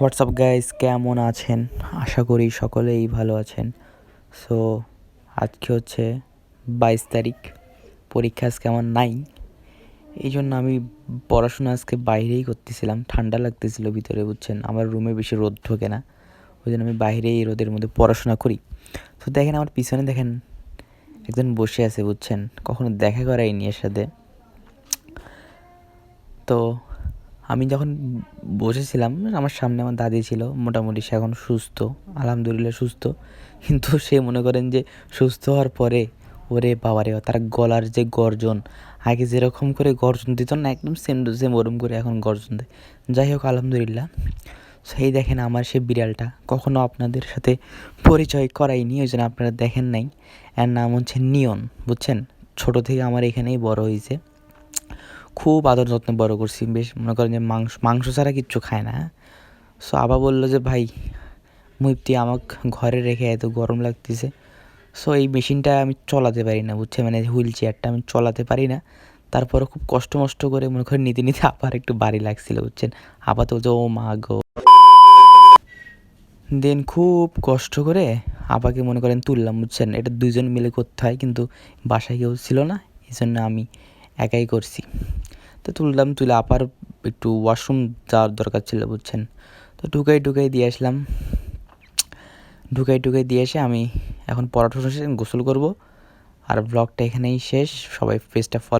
WhatsApp guys কেমন আছেন? আশা করি সকলেই ভালো আছেন। সো আজকে হচ্ছে বাইশ তারিখ। পরীক্ষা আজকে আমার নাই। এই জন্য আমি পড়াশোনা আজকে বাইরেই করতেছিলাম। ঠান্ডা লাগতেছিল ভিতরে, বুঝছেন? আমার রুমে বেশি রোদ ঢোকে না। ওই জন্য আমি বাইরেই রোদের মধ্যে পড়াশোনা করি। তো দেখেন, আমার পিছনে দেখেন একজন বসে আছে, বুঝছেন? কখনো দেখা করাইনি এর সাথে। তো আমি যখন বসেছিলাম, আমার সামনে আমার দাদি ছিল, মোটামুটি সে এখন সুস্থ, আলহামদুলিল্লাহ সুস্থ। কিন্তু সে মনে করেন যে সুস্থ হওয়ার পরে, ওরে বাবারে, তার গলার যে গর্জন, আগে যেরকম করে গর্জন দিত না, একদম সেম টু সেম ওরম করে এখন গর্জন দেয়। যাই হোক, আলহামদুলিল্লাহ। সেই দেখেন আমার সে বিড়ালটা, কখনো আপনাদের সাথে পরিচয় করাইনি, ওই জন্য আপনারা দেখেন নাই। এর নাম হচ্ছে নিয়ন, বুঝছেন? ছোটো থেকে আমার এখানেই বড় হয়েছে খুব আদর যত্নে বড় করছি, বেশ মনে করেন যে মাংস মাংস ছাড়া কিচ্ছু খায় না। সো আবার বলল যে, ভাই মুইপ্তি আমাকে ঘরে রেখে এত গরম লাগতেছে। সো এই মেশিনটা আমি চলাতে পারি না, বুঝছে? মানে হুইল চেয়ারটা আমি চলাতে পারি না। তারপরে খুব কষ্ট মষ্ট করে মনে করেন নিতে নিতে আবার একটু বাড়ি লাগছিল, বুঝছেন? আবার তো ও মা গো। দেন খুব কষ্ট করে আপাকে মনে করেন তুললাম, বুঝছেন? এটা দুজন মিলে করতে হয়, কিন্তু বাসায় কেউ ছিল না এই জন্য আমি একাই করছি। তো তুললাম, তুলে আপার একটু ওয়াশরুম যাওয়ার দরকার ছিল, বুঝছেন? তো ঢুকাই ঢুকাই দিয়ে আসলাম। ঢুকাই ঢুকাই দিয়ে এসে আমি এখন পরাঠো গোসল করব। আর ব্লগটা এখানেই শেষ, সবাই পেজটা ফলো